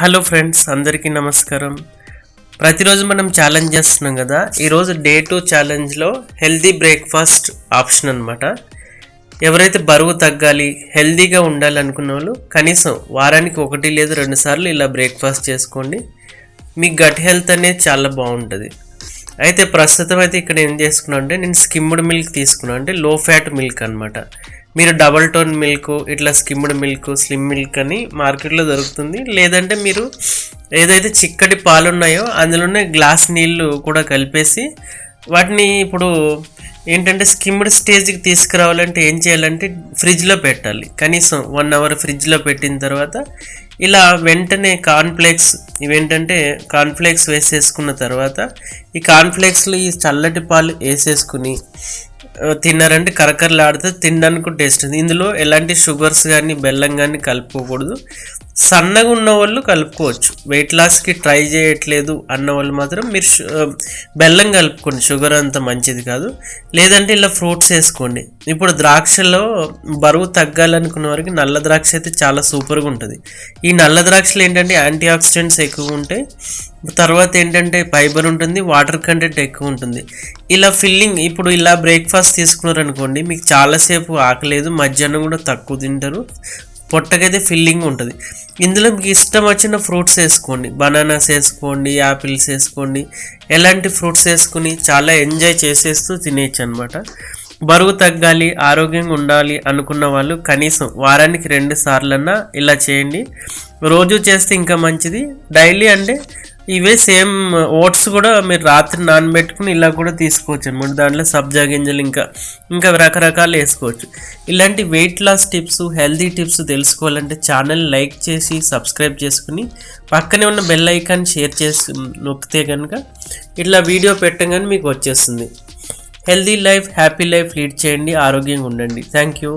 Hello friends అందరికీ నమస్కారం. ప్రతిరోజు మనం ఛాలెంజ్ చేస్తున్నాం కదా ఈరోజు డే టూ ఛాలెంజ్లో హెల్దీ బ్రేక్ఫాస్ట్ ఆప్షన్ అనమాట ఎవరైతే బరువు తగ్గాలి హెల్దీగా ఉండాలి అనుకున్న వాళ్ళు కనీసం వారానికి ఒకటి లేదు రెండు సార్లు ఇలా బ్రేక్ఫాస్ట్ చేసుకోండి. మీ గట్ హెల్త్ అనేది చాలా బాగుంటుంది. అయితే ప్రస్తుతం అయితే ఇక్కడ ఏం చేసుకున్నాను అంటే నేను స్కిమ్డ్ మిల్క్ తీసుకున్నాను అంటే లో ఫ్యాట్ మిల్క్ అనమాట మీరు డబల్ టోన్ మిల్క్ ఇట్లా స్కిమ్డ్ మిల్క్ స్లిమ్ మిల్క్ అని మార్కెట్లో దొరుకుతుంది. లేదంటే మీరు ఏదైతే చిక్కటి పాలు ఉన్నాయో అందులోనే గ్లాస్ నీళ్ళు కూడా కలిపేసి వాటిని ఇప్పుడు ఏంటంటే స్కిమ్డ్ స్టేజ్కి తీసుకురావాలంటే ఏం చేయాలంటే ఫ్రిడ్జ్లో పెట్టాలి. కనీసం వన్ అవర్ ఫ్రిడ్జ్లో పెట్టిన తర్వాత ఇలా వెంటనే కాన్ఫ్లేక్స్ ఇవేంటంటే కాన్ఫ్లేక్స్ వేసేసుకున్న తర్వాత ఈ కాన్ఫ్లేక్స్లో ఈ చల్లటి పాలు వేసేసుకుని తిన్నారంటే కరకరలాడితే తినడానికి టేస్ట్ ఉంది. ఇందులో ఎలాంటి షుగర్స్ కానీ బెల్లం కానీ కలుపుకోకూడదు. సన్నగా ఉన్న వాళ్ళు కలుపుకోవచ్చు వెయిట్ లాస్కి ట్రై చేయట్లేదు అన్న వాళ్ళు మాత్రం మీరు షు- బెల్లం కలుపుకోండి. షుగర్ అంత మంచిది కాదు. లేదంటే ఇలా ఫ్రూట్స్ వేసుకోండి. ఇప్పుడు ద్రాక్షలో బరువు తగ్గాలనుకున్న వారికి నల్ల ద్రాక్ష అయితే చాలా సూపర్గా ఉంటుంది. ఈ నల్ల ద్రాక్షలు ఏంటంటే యాంటీ ఆక్సిడెంట్స్ ఎక్కువ ఉంటాయి. తర్వాత ఏంటంటే ఫైబర్ ఉంటుంది వాటర్ కంటెంట్ ఎక్కువ ఉంటుంది. ఇలా ఫిల్లింగ్ ఇప్పుడు ఇలా బ్రేక్ఫాస్ట్ తీసుకున్నారనుకోండి మీకు చాలాసేపు ఆకలేదు మధ్యాహ్నం కూడా తక్కువ తింటారు. పొట్టకైతే ఫిల్లింగ్ ఉంటుంది. ఇందులో మీకు ఇష్టం వచ్చిన ఫ్రూట్స్ వేసుకోండి. బనానాస్ వేసుకోండి యాపిల్స్ వేసుకోండి. ఎలాంటి ఫ్రూట్స్ వేసుకుని చాలా ఎంజాయ్ చేసేస్తూ తినేయచ్చు అనమాట బరువు తగ్గాలి ఆరోగ్యంగా ఉండాలి అనుకున్న వాళ్ళు కనీసం వారానికి రెండు సార్లన్నా ఇలా చేయండి. రోజు చేస్తే ఇంకా మంచిది. డైలీ అంటే ఇవే సేమ్ ఓట్స్ కూడా మీరు రాత్రి నానబెట్టుకుని ఇలా కూడా తీసుకోవచ్చు అనమాట. దాంట్లో సబ్జా గింజలు ఇంకా ఇంకా రకరకాలు వేసుకోవచ్చు. ఇలాంటి weight loss tips healthy tips తెలుసుకోవాలంటే ఛానల్ లైక్ చేసి సబ్స్క్రైబ్ చేసుకుని పక్కనే ఉన్న బెల్ ఐకాన్ షేర్ చేసి నొక్కితే కనుక ఇట్లా వీడియో పెట్టగానే మీకు వచ్చేస్తుంది. Healthy life happy life lead చేయండి ఆరోగ్యంగా ఉండండి. Thank you